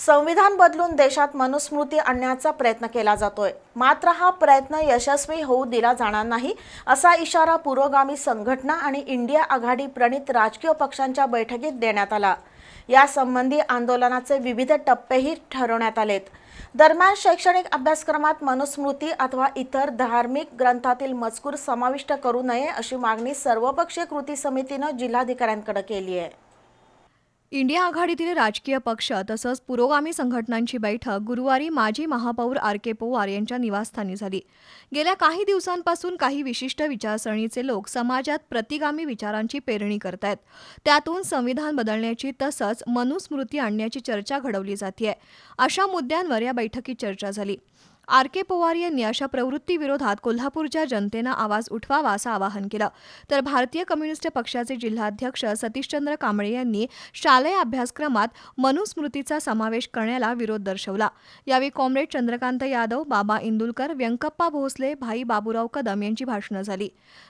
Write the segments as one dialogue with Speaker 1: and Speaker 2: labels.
Speaker 1: संविधान बदलून देशात मनुस्मृती आणण्याचा प्रयत्न केला जातोय. मात्र हा प्रयत्न यशस्वी होऊ दिला जाणार नाही असा इशारा पुरोगामी संघटना आणि इंडिया आघाडी प्रणित राजकीय पक्षांच्या बैठकीत देण्यात आला. यासंबंधी आंदोलनाचे विविध टप्पेही ठरवण्यात आलेत. दरम्यान शैक्षणिक अभ्यासक्रमात मनुस्मृती अथवा इतर धार्मिक ग्रंथातील मजकूर समाविष्ट करू नये अशी मागणी सर्वपक्षीय कृती समितीनं जिल्हाधिकाऱ्यांकडे केली आहे.
Speaker 2: इंडिया आघाडीतील राजकीय पक्ष तसंच पुरोगामी संघटनांची बैठक गुरुवारी माजी महापौर आर के पवार यांच्या निवासस्थानी झाली. गेल्या काही दिवसांपासून काही विशिष्ट विचारसरणीचे लोक समाजात प्रतिगामी विचारांची पेरणी करतायत. त्यातून संविधान बदलण्याची तसंच मनुस्मृती आणण्याची चर्चा घडवली जाते अशा मुद्द्यांवर या बैठकीत चर्चा झाली. आर के पवार यांनी अशा प्रवृत्तीविरोधात कोल्हापूरच्या जनतेनं आवाज उठवावा असं आवाहन केलं. तर भारतीय कम्युनिस्ट पक्षाचे जिल्हाध्यक्ष सतीशचंद्र कांबळे यांनी शालेय अभ्यासक्रमात मनुस्मृतीचा समावेश करण्याला विरोध दर्शवला. यावेळी कॉम्रेड चंद्रकांत यादव बाबा इंदुलकर व्यंकप्पा भोसले भाई बाबूराव कदम यांची भाषणं झाली.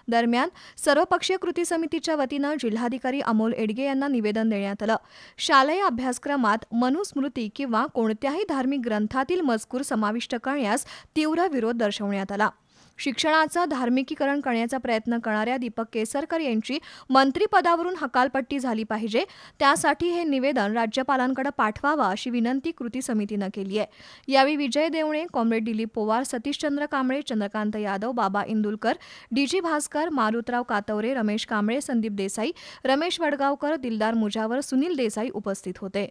Speaker 2: दरम्यान सर्वपक्षीय कृती समितीच्या वतीनं जिल्हाधिकारी अमोल एडगे यांना निवेदन देण्यात आलं. शालेय अभ्यासक्रमात मनुस्मृती किंवा कोणत्याही धार्मिक ग्रंथातील मजकूर समाविष्ट करण्यात करण्यास तीव्र विरोध दर्शवण्यात आला. शिक्षणाचं धार्मिकीकरण करण्याचा प्रयत्न करणाऱ्या दीपक केसरकर यांची मंत्रिपदावरून हकालपट्टी झाली पाहिजे. त्यासाठी हे निवेदन राज्यपालांकडे पाठवावं अशी विनंती कृती समितीनं केली आहे. यावेळी विजय देवणे कॉम्रेड दिलीप पवार सतीशचंद्र कांबळे चंद्रकांत यादव बाबा इंदुलकर डीजी भास्कर मारुतराव कातवरे रमेश कांबळे संदीप देसाई रमेश वडगावकर दिलदार मुजावर सुनील देसाई उपस्थित होते.